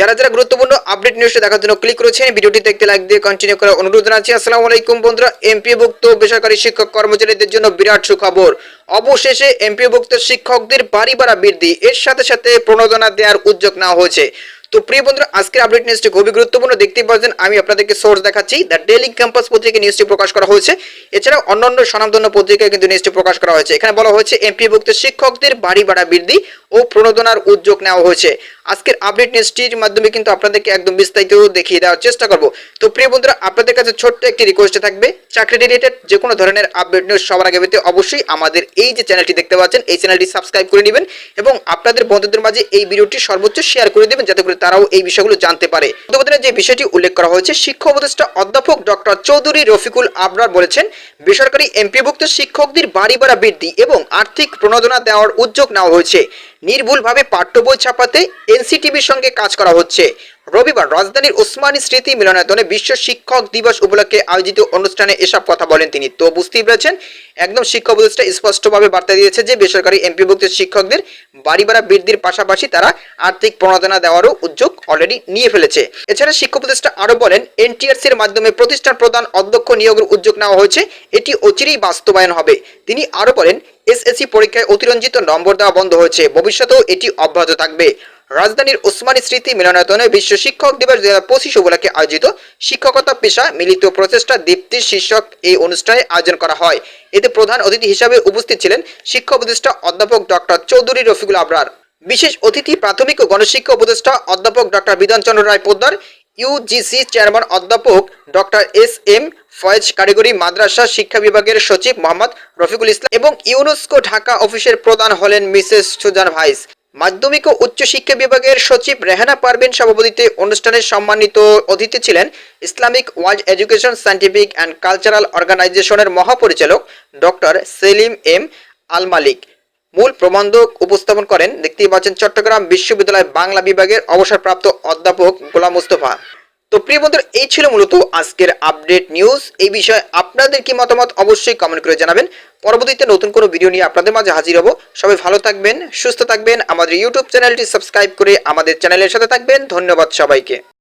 যারা যারা গুরুত্বপূর্ণ আপডেট নিউজটা দেখার জন্য ক্লিক করেছেন ভিডিওটি দেখতে লাইক দিয়ে কন্টিনিউ করার অনুরোধ জানাচ্ছি। আসসালামু আলাইকুম বন্ধুরা এমপিভুক্ত বেসরকারি শিক্ষক কর্মচারীদের জন্য বিরাট সুখবর। অবশেষে এমপিভুক্ত শিক্ষকদের বাড়ি ভাড়া বৃদ্ধি, এর সাথে সাথে প্রণোদনা দেওয়ার উদ্যোগ নেওয়া হয়েছে। তো প্রিয় বন্ধুরা, আজকের আপডেট নিউজটি খুবই গুরুত্বপূর্ণ, দেখতেই পাচ্ছেন, আমি আপনাদেরকে সোর্স দেখাচ্ছি। দ্য ডেইলি ক্যাম্পাস পত্রিকায় নিউজটি প্রকাশ করা হয়েছে। এছাড়াও অন্যান্য স্বনামধন্য পত্রিকায় কিন্তু নিউজটি প্রকাশ করা হয়েছে। এখানে বলা হয়েছে এমপিভুক্ত শিক্ষকদের বাড়ি ভাড়া বৃদ্ধি ও প্রণোদনার উদ্যোগ নেওয়া হয়েছে। আজকের আপডেট নিউজটির মাধ্যমে কিন্তু আপনাদেরকে একদম বিস্তারিত দেখিয়ে দেওয়ার চেষ্টা করব। তো প্রিয় বন্ধুরা, আপনাদের কাছে ছোট্ট একটি রিকোয়েস্ট থাকবে, চাকরি রিলেটেড যে কোনো ধরনের আপডেট নিউজ সবার আগে পেতে অবশ্যই আমাদের এই যে চ্যানেলটি দেখতে পাচ্ছেন, এই চ্যানেলটি সাবস্ক্রাইব করে নেবেন এবং আপনাদের বন্ধুদের মাঝে এই ভিডিওটি সর্বোচ্চ শেয়ার করে দেবেন, যাতে করে তারাও এই বিষয়গুলো জানতে পারে। প্রতিবেদনে যে বিষয়টি উল্লেখ করা হয়েছে শিক্ষা উপদেষ্টা অধ্যাপক ডক্টর চৌধুরী রফিকুল আবরার বলেছেন, বেসরকারি এমপিভুক্ত শিক্ষকদের বাড়ি ভাড়া বৃদ্ধি এবং আর্থিক প্রণোদনা দেওয়ার উদ্যোগ নেওয়া হয়েছে। নির্ভুলভাবে পাঠ্য বই ছাপাতে এনসিটিভির সঙ্গে কাজ করা হচ্ছে। রবিবার রাজধানীর ওসমানী স্মৃতি মিলনায়তনে বিশ্ব শিক্ষক দিবস উপলক্ষে আয়োজিত অনুষ্ঠানে এসব কথা বলেন তিনি। তো বুঝতেই পেরেছেন একদম শিক্ষক উপদেষ্টা, স্পষ্টভাবে বার্তা দিয়েছে যে বেসরকারি এমপিভুক্ত শিক্ষকদের বাড়ি ভাড়া বৃদ্ধির পাশাপাশি তারা আর্থিক প্রণোদনা দেওয়ারও উদ্যোগ অলরেডি নিয়ে ফেলেছে। এছাড়া শিক্ষক উপদেষ্টা আরও বলেন এনটিআরসির মাধ্যমে প্রতিষ্ঠান প্রদান অধ্যক্ষ নিয়োগের উদ্যোগ নেওয়া হয়েছে, এটি অচিরেই বাস্তবায়ন হবে। তিনি আরও বলেন, এসএসসি পরীক্ষায় অতিরঞ্জিত নম্বর দেওয়া বন্ধ হয়েছে, ভবিষ্যতেও এটি অব্যাহত থাকবে। রাজধানীর ওসমানী স্মৃতি মিলনায়তনে বিশ্ব শিক্ষক দিবস দুই হাজার পঁচিশ উপলক্ষে আয়োজিত শিক্ষকতা পেশা মিলিত প্রচেষ্টা দীপ্তির শীর্ষক এই অনুষ্ঠানে আয়োজন করা হয়। এতে প্রধান অতিথি হিসাবে উপস্থিত ছিলেন শিক্ষা উপদেষ্টা অধ্যাপক ডক্টর চৌধুরী রফিকুল আবরার। বিশেষ অতিথি প্রাথমিক ও গণশিক্ষা উপদেষ্টা অধ্যাপক doctor Bidhanchandra Roy Poddar UGC chairman অধ্যাপক ডক্টর এস এম ফয়েজ কারিগরি, মাদ্রাসা শিক্ষা বিভাগের সচিব মোহাম্মদ রফিকুল ইসলাম এবং ইউনেস্কো ঢাকা অফিসের প্রধান হলেন মিসেস সুজান ভাইস। মাধ্যমিক ও উচ্চ শিক্ষা বিভাগের সচিব রেহানা পারভিন সভাপতিতে অনুষ্ঠানে সম্মানিত অতিথি ছিলেন Islamic world education scientific and cultural অর্গানাইজেশনের মহাপরিচালক doctor Salim M Al Malik. মূল প্রবন্ধ উপস্থাপন করেন, দেখতেই পাচ্ছেন চট্টগ্রাম বিশ্ববিদ্যালয় বাংলা বিভাগের অবসরপ্রাপ্ত অধ্যাপক গোলাম মুস্তফা। তো প্রিয় বন্ধুরা, এই ছিল মূলত আজকের আপডেট নিউজ এই বিষয়ে আপনাদের কি মতামত অবশ্যই কমেন্ট করে জানাবেন। পরবর্তীতে নতুন কোনো ভিডিও নিয়ে আপনাদের মাঝে হাজির হব। সবাই ভালো থাকবেন, সুস্থ থাকবেন। আমাদের ইউটিউব চ্যানেলটি সাবস্ক্রাইব করে আমাদের চ্যানেলের সাথে থাকবেন। ধন্যবাদ সবাইকে।